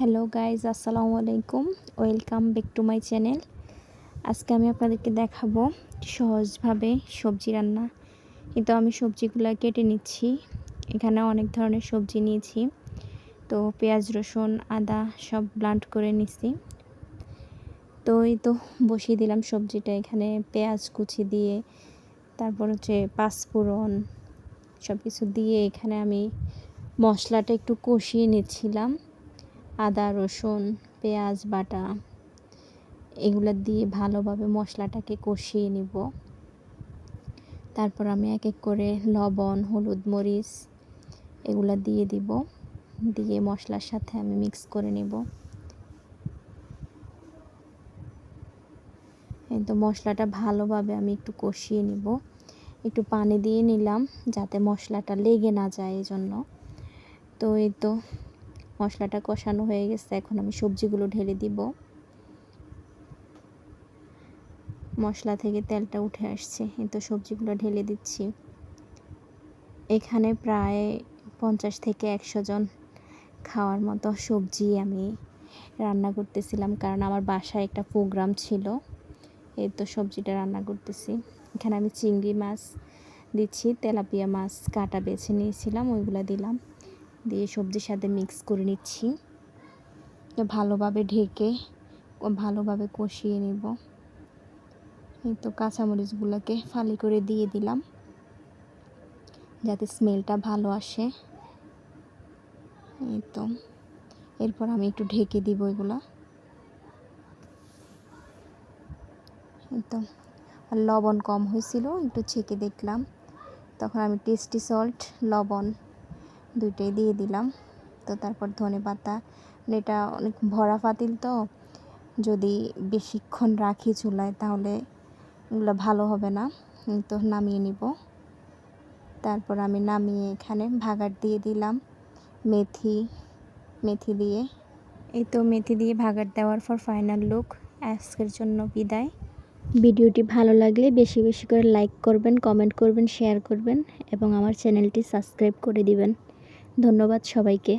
Hello guys আসসালামু আলাইকুম welcome back to my channel আজকে আমি আপনাদেরকে দেখাবো সহজভাবে সবজি রান্না। কিন্তু আমি সবজিগুলো কেটে নিচ্ছি। এখানে অনেক ধরনের সবজি নিয়েছি। তো পেঁয়াজ, রসুন, আদা সব ব্লান্ড করে নিছি। তো এই তো বসিয়ে দিলাম সবজিটা এখানে। পেঁয়াজ কুচি দিয়ে, তারপর হচ্ছে পাঁচফোড়ন সব কিছু দিয়ে এখানে আমি মশলাটা একটু কষিয়ে নিচ্ছিলাম। আদা, রসুন, পেঁয়াজ, বাটা, এগুলো দিয়ে ভালোভাবে মশলাটাকে কষিয়ে নিব। তারপর আমি এক এক করে লবণ, হলুদ মরিচ এগুলো দিয়ে দিব। দিয়ে মশলার সাথে আমি মিক্স করে নেব। তো মশলাটা ভালোভাবে আমি একটু কষিয়ে নিব। একটু পানি দিয়ে নিলাম যাতে মশলাটা লেগে না যায় এই জন্য তো এই তো মশলাটা কষানো হয়ে গেছে, এখন আমি সবজিগুলো ঢেলে দিব। মশলা থেকে তেলটা উঠে আসছে তো সবজিগুলো ঢেলে দিচ্ছি। এখানে প্রায় পঞ্চাশ থেকে একশো জন খাওয়ার মতো সবজি আমি রান্না করতেছিলাম, কারণ আমার বাসায় একটা প্রোগ্রাম ছিল, এই তো সবজিটা রান্না করতেছি। এখানে আমি চিংড়ি মাছ দিচ্ছি, তেলাপিয়া মাছ কাটা বেছে নিয়েছিলাম, ওইগুলো দিলাম। দিয়ে সবজির সাথে মিক্স করে নিচ্ছি। ভালোভাবে ঢেকে, ভালোভাবে কষিয়ে নিব। এই তো কাঁচামরিচগুলোকে ফালি করে দিয়ে দিলাম, যাতে স্মেলটা ভালো আসে। এই তো, এরপর আমি একটু ঢেকে দিব এগুলো। তো লবণ কম হয়েছিল, একটু ছেঁকে দেখলাম। তখন আমি টেস্টি সল্ট লবণ দুইটাই দিয়ে দিলাম। তো তারপর ধনে পাতা, এটা অনেক ভরা পাতিল তো। যদি বেশিক্ষণ রাখি চুলায় তাহলে এগুলো ভালো হবে না। তো নামিয়ে নিব। তারপর আমি নামিয়ে এখানে ভাগার দিয়ে দিলাম মেথি মেথি দিয়ে। এই তো মেথি দিয়ে ভাগার দেওয়ার পর ফাইনাল লুক আজকের জন্য বিদায়। ভিডিওটি ভালো লাগলে বেশি বেশি করে লাইক করবেন কমেন্ট করবেন শেয়ার করবেন এবং আমার চ্যানেলটি সাবস্ক্রাইব করে দিবেন। ধন্যবাদ সবাইকে।